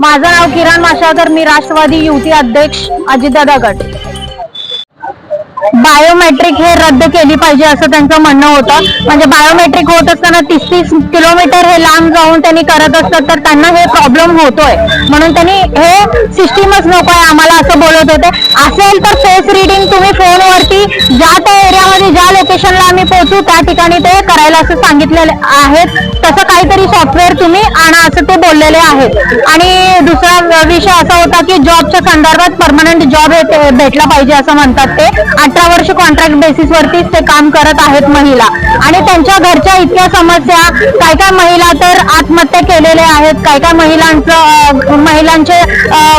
माझं नाव किरण माशावकर मी राष्ट्रवादी युती अध्यक्ष अजितदादा गट. बायोमेट्रिक हे रद्द केली पाहिजे असं त्यांचं म्हणणं होतं. म्हणजे बायोमेट्रिक होत असताना तीस तीस किलोमीटर हे लांब जाऊन त्यांनी करत असतात तर त्यांना हे प्रॉब्लेम होतोय. म्हणून त्यांनी हे सिस्टीमच नको आहे आम्हाला असं बोलत होते. असेल तर फेस रिडिंग तुम्ही फोनवरती ज्या त्या एरिया लोकेशनला आम्ही पोहोचू. त्या ठिकाणी ते करायला असं सांगितलेले आहेत. तसं काहीतरी सॉफ्टवेअर तुम्ही आणा असं ते बोललेले आहेत. आणि दुसरा विषय असा होता की जॉबच्या संदर्भात परमनंट जॉब भेटला पाहिजे असं म्हणतात ते. अठरा वर्ष कॉन्ट्रॅक्ट बेसिस वरतीच ते काम करत आहेत महिला. आणि त्यांच्या घरच्या इतक्या समस्या काय काय महिला तर आत्महत्या केलेल्या आहेत. काय काय महिलांचं महिलांचे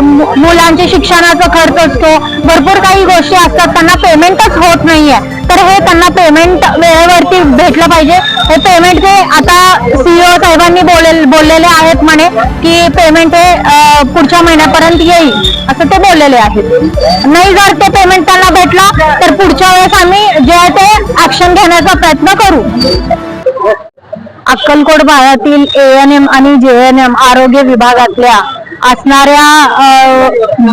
मुलांचे शिक्षणाचा खर्च असतो. भरपूर काही गोष्टी असतात. त्यांना पेमेंटच होत नाहीये. तर हे त्यांना पेमेंट वेळेवरती भेटलं पाहिजे. हे पेमेंट ते आता सीईओ साहेबांनी बोलेल बोललेले आहेत म्हणे की पेमेंट हे पुढच्या महिन्यापर्यंत येईल असं ते बोललेले आहेत. नाही जर ते पेमेंट त्यांना भेटला तर पुढच्या वेळेस आम्ही जे आहे ते ऍक्शन घेण्याचा प्रयत्न करू. अक्कलकोट भागातील ए एन एम आणि जे एन एम आरोग्य विभागातल्या असणाऱ्या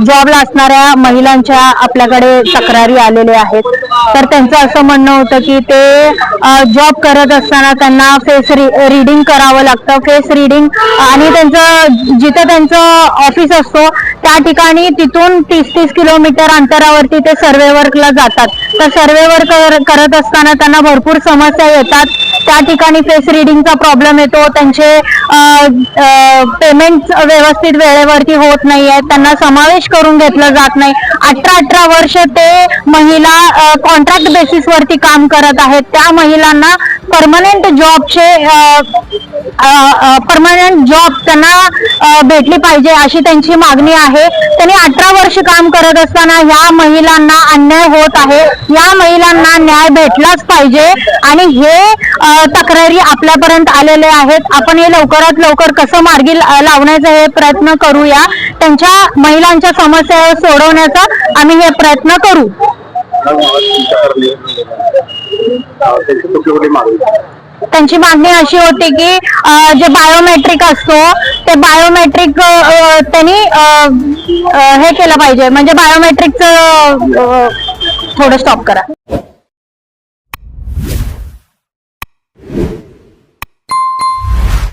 जॉबला असणाऱ्या महिलांच्या आपल्याकडे तक्रारी आलेल्या आहेत. तर त्यांचं असं म्हणणं होतं की ते जॉब करत असताना त्यांना फेस रिडिंग करावं लागतं. फेस रिडिंग आणि त्यांचं जिथं त्यांचं ऑफिस असतो त्या ठिकाणी तिथून तीस तीस किलोमीटर अंतरावरती ते सर्वे वर्कला जातात. तर सर्वे वर्क करत असताना त्यांना भरपूर समस्या येतात. त्या ठिकाणी फेस रिडिंगचा प्रॉब्लेम येतो. त्यांचे पेमेंट व्यवस्थित वेळेवरती होत नाही आहे त्यांना समावेश करून घेतला जात नाही. अठरा अठरा वर्ष ते महिला कॉन्ट्रॅक्ट बेसिस वरती काम करत आहेत. त्या महिलांना परमनंट जॉबचे परमनंट जॉब त्यांना भेटली पाहिजे अशी त्यांची मागणी आहे. त्यांनी अठरा वर्ष काम करत असताना या महिलांना अन्याय होत आहे. या महिलांना न्याय भेटलाच पाहिजे आणि हे तक्रारी आपल्यापर्यंत आलेले आहेत. आपण हे लवकरात लवकर कसं मार्गी लावण्याचा हे प्रयत्न करूया. त्यांच्या महिलांच्या समस्या सोडवण्याचा आम्ही हे प्रयत्न करू. त्यांची कुठली कुठली मागणी त्यांची मागणी अशी होती की जे बायोमेट्रिक असतो ते बायोमेट्रिक त्यांनी हे केलं पाहिजे. म्हणजे बायोमेट्रिकचं थोडं स्टॉप करा.